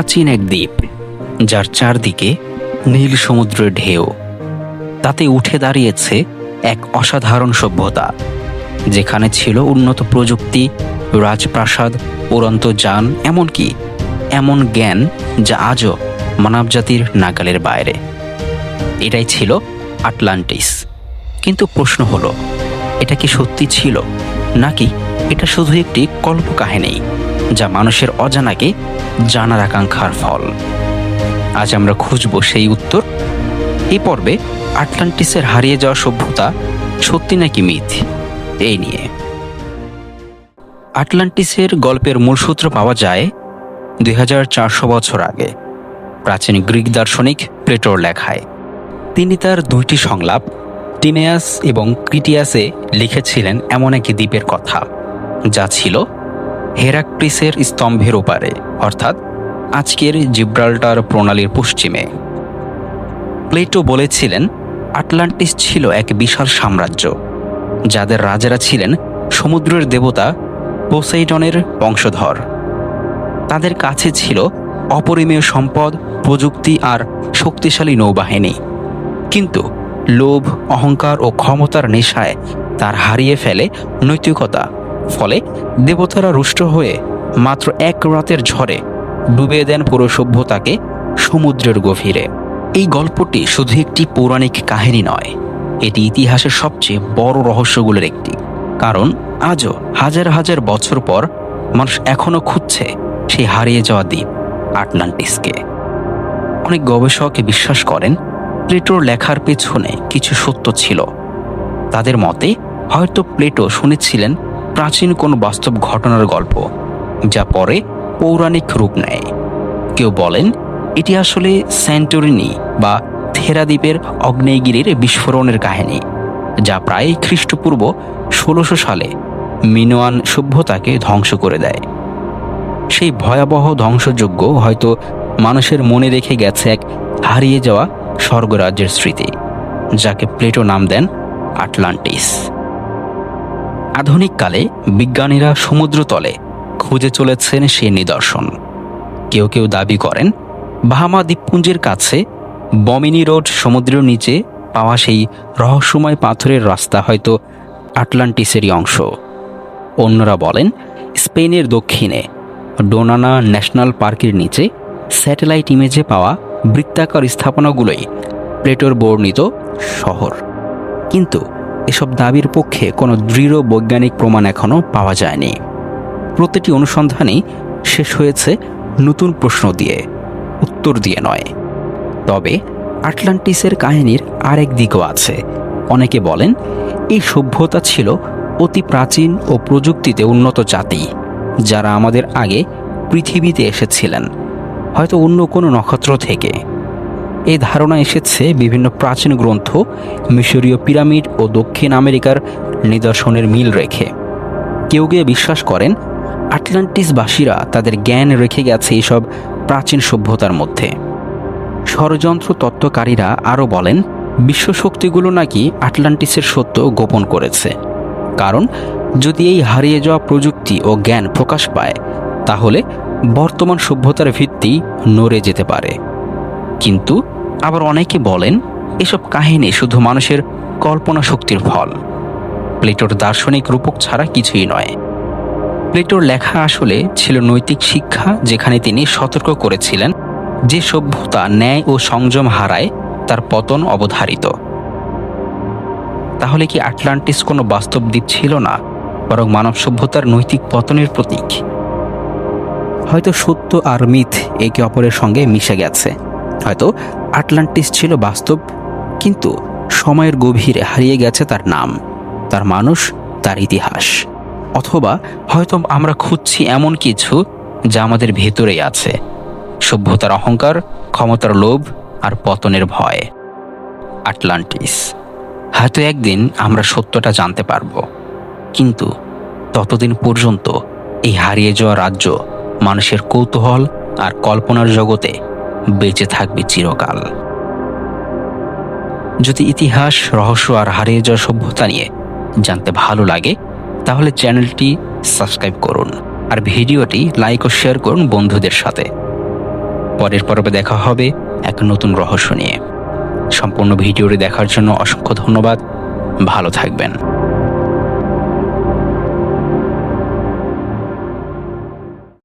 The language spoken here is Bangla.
প্রাচীন এক দ্বীপ, যার চারদিকে নীল সমুদ্রের ঢেউ। তাতে উঠে দাঁড়িয়েছে এক অসাধারণ সভ্যতা, যেখানে ছিল উন্নত প্রযুক্তি, রাজপ্রাসাদ, উড়ন্ত যান, এমনকি এমন জ্ঞান যা আজও মানবজাতির নাগালের বাইরে। এটাই ছিল আটলান্টিস। কিন্তু প্রশ্ন হলো, এটা কি সত্যি ছিল, নাকি এটা শুধু একটি কল্পকাহিনী? যা মানুষের অজানাকে জানার আকাঙ্ক্ষার ফল। আজ আমরা খুঁজব সেই উত্তর। এই পর্বে আটলান্টিসের হারিয়ে যাওয়া সভ্যতা সত্যি নাকি মিথ? এই নিয়ে। আটলান্টিসের গল্পের মূলসূত্র পাওয়া যায় দুই হাজার চারশো বছর আগে। প্রাচীন গ্রিক দার্শনিক প্লেটোর লেখায়। তিনি তার দুইটি সংলাপ টিনেয়াস এবং ক্রিটিয়াসে লিখেছিলেন এমন একটি দ্বীপের কথা, যা ছিল হেরাক্রিসের স্তম্ভের ওপারে, অর্থাৎ আজকের জিব্রাল্টার প্রণালীর পশ্চিমে। প্লেটো বলেছিলেন, আটলান্টিস ছিল এক বিশাল সাম্রাজ্য, যাদের রাজারা ছিলেন সমুদ্রের দেবতা পোসাইডনের বংশধর। তাদের কাছে ছিল অপরিমেয় সম্পদ, প্রযুক্তি আর শক্তিশালী নৌবাহিনী। কিন্তু লোভ, অহংকার ও ক্ষমতার নেশায় তার হারিয়ে ফেলে নৈতিকতা ফলে দেবতারা রুষ্ট হয়ে মাত্র এক রাতের ঝড়ে ডুবে দেন পুরো সভ্যতাকে সমুদ্রের গভীরে। এই গল্পটি শুধু একটি পৌরাণিক কাহিনী নয়, এটি ইতিহাসের সবচেয়ে বড় রহস্যগুলোর একটি। কারণ আজও হাজার হাজার বছর পর মানুষ এখনও খুঁজছে সেই হারিয়ে যাওয়া দ্বীপ আটলান্টিসকে। অনেক গবেষক বিশ্বাস করেন, প্লেটোর লেখার পেছনে কিছু সত্য ছিল। তাদের মতে হয়তো প্লেটো শুনেছিলেন প্রাচীন কোনো বাস্তব ঘটনার গল্প, যা পরে পৌরাণিক রূপ নেয়। কেউ বলেন, এটি আসলে স্যান্টোরিনি বা থেরাদ্বীপের অগ্নেয়গিরির বিস্ফোরণের কাহিনী, যা প্রায় খ্রিস্টপূর্ব ষোলোশো সালে মিনোয়ান সভ্যতাকে ধ্বংস করে দেয়। সেই ভয়াবহ ধ্বংসযজ্ঞ হয়তো মানুষের মনে রেখে গেছে এক হারিয়ে যাওয়া স্বর্গরাজ্যের স্মৃতি, যাকে প্লেটো নাম দেন আটলান্টিস। আধুনিককালে বিজ্ঞানীরা সমুদ্রতলে খুঁজে চলেছেন সে নিদর্শন। কেউ কেউ দাবি করেন, বাহামা দ্বীপপুঞ্জের কাছে বমিনি রোড সমুদ্রের নিচে পাওয়া সেই রহস্যময় পাথরের রাস্তা হয়তো আটলান্টিসেরই অংশ। অন্যরা বলেন, স্পেনের দক্ষিণে ডোনানা ন্যাশনাল পার্কের নিচে স্যাটেলাইট ইমেজে পাওয়া বৃত্তাকার স্থাপনাগুলোই প্লেটোর বর্ণিত শহর। কিন্তু এসব দাবির পক্ষে কোনো দৃঢ় বৈজ্ঞানিক প্রমাণ এখনও পাওয়া যায়নি। প্রতিটি অনুসন্ধানই শেষ হয়েছে নতুন প্রশ্ন দিয়ে, উত্তর দিয়ে নয়। তবে আটলান্টিসের কাহিনীর আরেক দিকও আছে। অনেকে বলেন, এই সভ্যতা ছিল অতি প্রাচীন ও প্রযুক্তিতে উন্নত জাতি, যারা আমাদের আগে পৃথিবীতে এসেছিলেন, হয়তো অন্য কোনো নক্ষত্র থেকে। এই ধারণা এসেছে বিভিন্ন প্রাচীন গ্রন্থ, মিশরীয় পিরামিড ও দক্ষিণ আমেরিকার নিদর্শনের মিল রেখে। কেউ কেউ বিশ্বাস করেন, আটলান্টিসবাসীরা তাদের জ্ঞান রেখে গেছে এইসব প্রাচীন সভ্যতার মধ্যে। ষড়যন্ত্র তত্ত্বকারীরা আরও বলেন, বিশ্বশক্তিগুলো নাকি আটলান্টিসের সত্য গোপন করেছে। কারণ, যদি এই হারিয়ে যাওয়া প্রযুক্তি ও জ্ঞান প্রকাশ পায়, তাহলে বর্তমান সভ্যতার ভিত্তি নড়ে যেতে পারে। কিন্তু আবার অনেকে বলেন, এসব কাহিনী শুধু মানুষের কল্পনা শক্তির ফল। প্লেটোর দার্শনিক রূপক ছাড়া কিছুই নয়। প্লেটোর লেখা আসলে ছিল নৈতিক শিক্ষা যেখানে তিনি সতর্ক করেছিলেন যে সভ্যতা ন্যায় ও সংযম হারায় তার পতন অবধারিত। তাহলে কি আটলান্টিস কোনো বাস্তব দ্বীপ ছিল না, বরং মানব সভ্যতার নৈতিক পতনের প্রতীক? হয়তো সত্য আর মিথ একে অপরের সঙ্গে মিশে গেছে। হয়তো আটলান্টিস ছিল বাস্তব, কিন্তু সময়ের গভীরে হারিয়ে গেছে তার নাম, তার মানুষ, তার ইতিহাস। অথবা হয়তো আমরা খুঁজছি এমন কিছু যা আমাদের ভেতরেই আছে, সভ্যতার অহংকার, ক্ষমতার লোভ আর পতনের ভয়। আটলান্টিস। হয়তো একদিন আমরা সত্যটা জানতে পারব, কিন্তু ততদিন পর্যন্ত এই হারিয়ে যাওয়া রাজ্য মানুষের কৌতূহল আর কল্পনার জগতে বেঁচে থাকবে চিরকাল। যদি ইতিহাস, রহস্য আর হারিয়ে যাওয়া সভ্যতা নিয়ে জানতে ভালো লাগে, তাহলে চ্যানেলটি সাবস্ক্রাইব করুন আর ভিডিওটি লাইক ও শেয়ার করুন বন্ধুদের সাথে। পরের পর্বে দেখা হবে এক নতুন রহস্য নিয়ে। সম্পূর্ণ ভিডিওটি দেখার জন্য অসংখ্য ধন্যবাদ। ভালো থাকবেন।